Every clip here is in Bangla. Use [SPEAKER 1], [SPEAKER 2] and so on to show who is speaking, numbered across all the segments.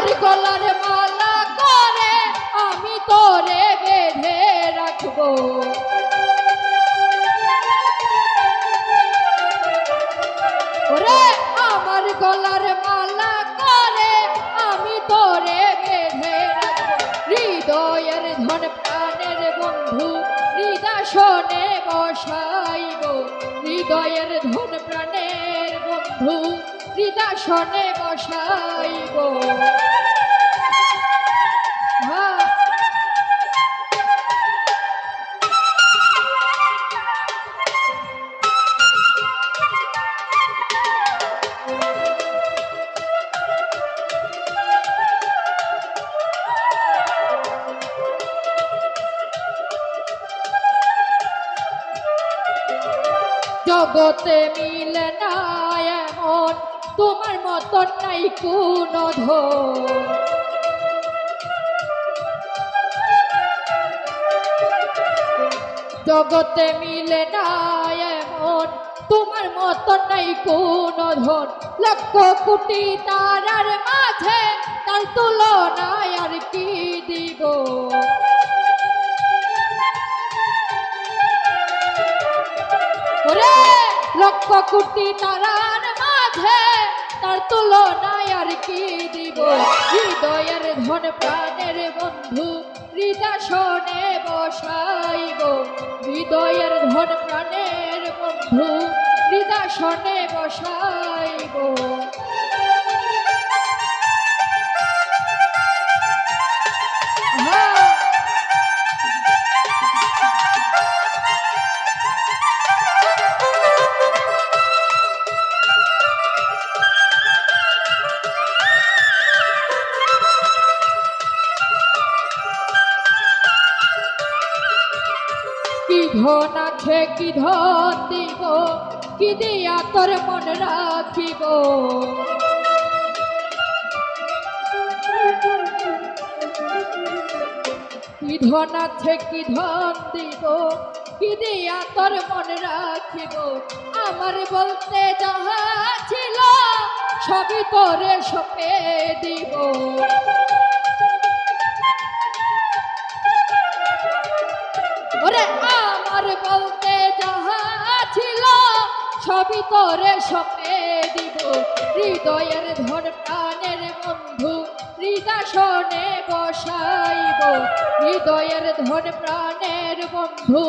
[SPEAKER 1] আমার গলার মালা করে, আমি তোরে বেঁধে রাখব। ওরে, আমার গলার মালা করে, আমি তোরে বেঁধে রাখব। হৃদয়ের ধন প্রাণের বন্ধু হৃদাসনে বসাইব। হৃদয়ের ধন প্রাণের বন্ধু হৃদাসনে বসাইব জগতে মিলে না এমন তোমার মতন নাই কোন জগতে মিলে না এমন, তোমার মতন নাই কোন ধন। লক্ষ কোটি তারার মাঝে তার তুলনায় আর কি দিব? লক্ষ কোটি তারার মাঝে তার তুলনায় আর কি দিব? হৃদয়ের ধন প্রাণের বন্ধু হৃদাসনে বসাইব। হৃদয়ের ধন প্রাণের বন্ধু হৃদাসনে বসাইব। ধন আছে কি ধন দিব? কি দিয়া তোর মন রাখিব? কি ধন আছে কি ধন দিব? কি দিয়া তোর মন রাখিব? আমার বলতে যাহা ছিল, সবই তোরে সপে দিব। তোরে সপে দিব। হৃদয়ের ধন প্রাণের বন্ধু হৃদাসনে বসাইব। হৃদয়ের ধন প্রাণের বন্ধু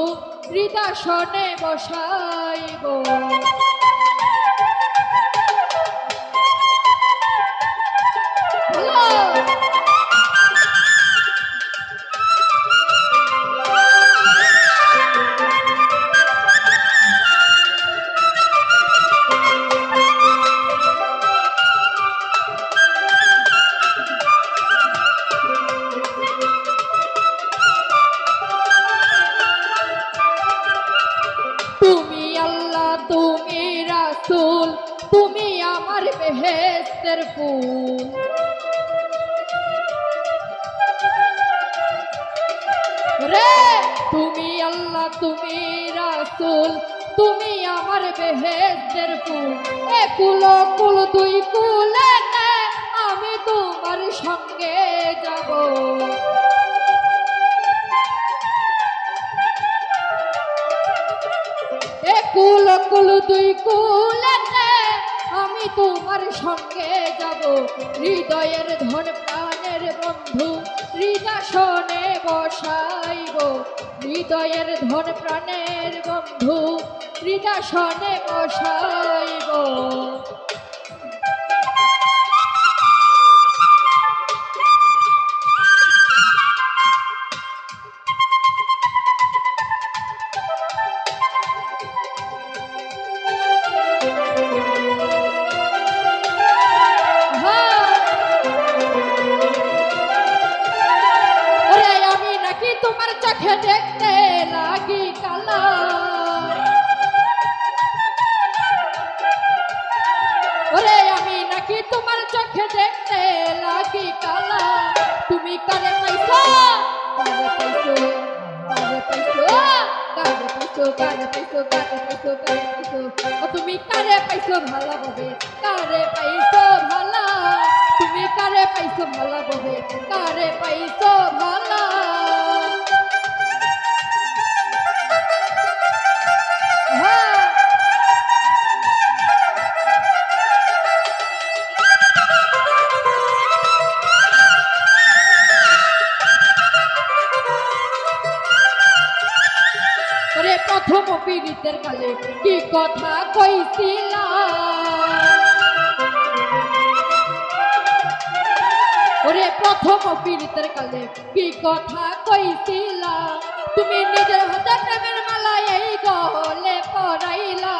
[SPEAKER 1] হৃদাসনে বসাইব। হ্যালো বেহেস্তের ফুল। রে, তুমি আল্লাহ, তুমি রাসূল, তুমি আমার বেহেস্তের ফুল। এ কুল কুল, দুই কুলে আমি তোমার সঙ্গে যাব। এ কুল কুল, দুই কুলেতে আমি তোমার সঙ্গে যাব। হৃদয়ের ধন প্রাণের বন্ধু হৃদাসনে বসাইব। হৃদয়ের ধন প্রাণের বন্ধু হৃদাসনে বসাইব। তুমি কারে পাইছো কারে পাইছো কারে পাইছো তুমি কারে পাইছো ভালো ভাবে কারে পাইছো ভালো তুমি কারে পাইছো ভালো ভালো প্রথম পীড়িতের কালে কি কথা কইছিলা? ওরে প্রথম পীড়িতের কালে কি কথা কইছিলা? তুমি নিজের হাতে প্রেমের মালা এই গলে পরাইলা।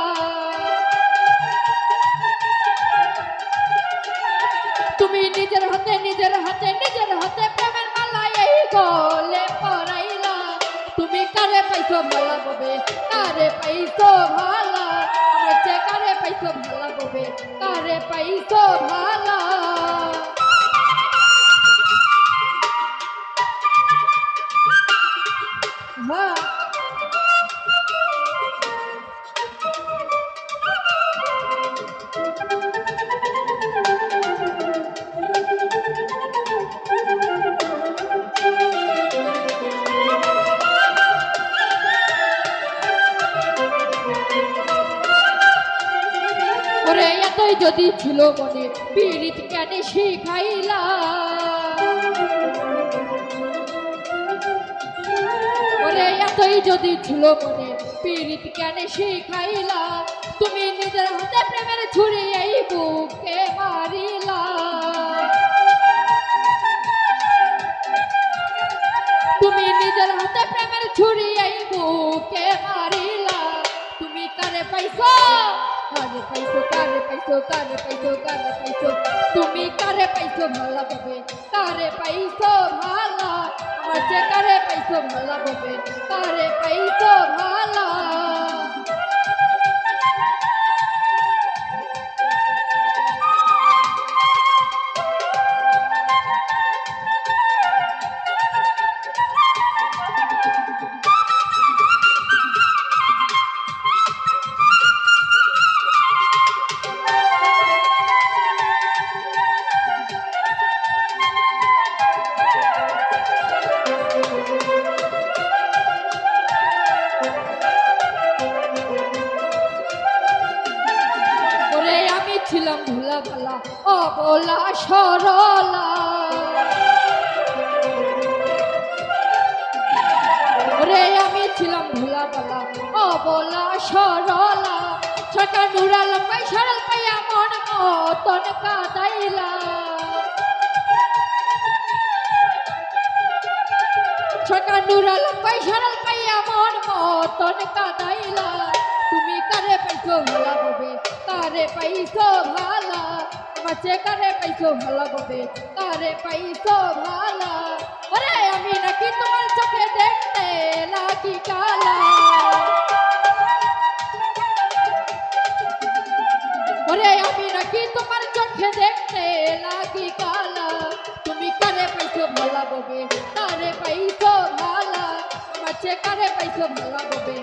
[SPEAKER 1] তুমি নিজের হাতে নিজের হাতে নিজের হাতে প্রেমের মালা এই কারে পাইছো ভালা ববে? কারে পাইছো ভালা আমার চেয়ে কারে পাইছো ভালা ববে? কারে পাইছো ভালা হ্যাঁ এতই যদি ছিল মনে, পীড়িত কেন শিখাইলা? ওরে, এতই যদি ছিল মনে, পীড়িত কেন শিখাইলা? তুমি নিজের হাতে প্রেমের ছুরি এই বুকে মারিলা। তুমি নিজের হাতে প্রেমের ছুরি এই বুকে মারিলা। তুমি কারে পাইছো? কারে পাইছো কারে পাইছো কারে পাইছো কারে পাইছো। তুমি কারে পাইছো ভালা পাবে? কারে পাইছো ভালা? আমার যে কারে পাইছো ভালা পাবে? কারে পাইছো ভালা? ভালা অবলা সরলা, ছটা নুরাল পাই, সরল পাইয়া মন মতন কাদাইলা। ছটা নুরাল পাই, সরল পাইয়া মন মতন কাদাইলা। তুমি কারে পাইছো ভালা ববে? কারে পাইছো ভালা? চেয়ে কারে পাইছো ভালা ববে? কারে পাইছো ভালা? আরে আমি নাকি তোমার চোখে দেখতে লাগি কালা। কারে পাইছো ভালা ববে